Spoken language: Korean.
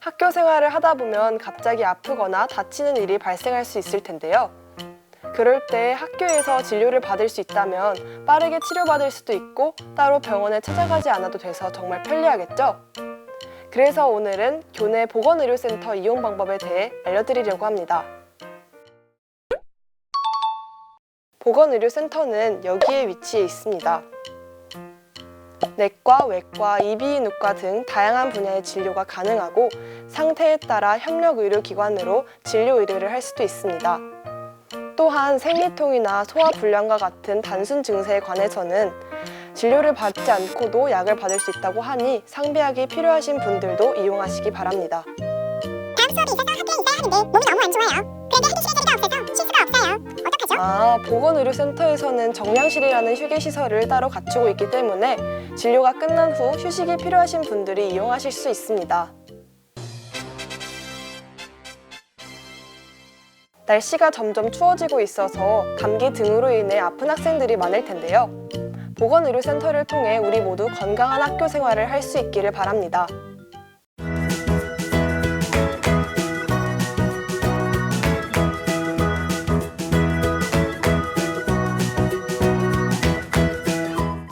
학교 생활을 하다 보면 갑자기 아프거나 다치는 일이 발생할 수 있을 텐데요. 그럴 때 학교에서 진료를 받을 수 있다면 빠르게 치료받을 수도 있고 따로 병원에 찾아가지 않아도 돼서 정말 편리하겠죠? 그래서 오늘은 교내 보건의료센터 이용 방법에 대해 알려드리려고 합니다. 보건의료센터는 여기에 위치해 있습니다. 내과, 외과, 이비인후과 등 다양한 분야의 진료가 가능하고 상태에 따라 협력 의료기관으로 진료 의뢰를 할 수도 있습니다. 또한 생리통이나 소화불량과 같은 단순 증세에 관해서는 진료를 받지 않고도 약을 받을 수 있다고 하니 상비약이 필요하신 분들도 이용하시기 바랍니다. 다음 수업이 있어서 학교에 있어야 하는데 몸이 너무 안 좋아요. 아, 보건의료센터에서는 정량실이라는 휴게시설을 따로 갖추고 있기 때문에 진료가 끝난 후 휴식이 필요하신 분들이 이용하실 수 있습니다. 날씨가 점점 추워지고 있어서 감기 등으로 인해 아픈 학생들이 많을 텐데요. 보건의료센터를 통해 우리 모두 건강한 학교 생활을 할 수 있기를 바랍니다.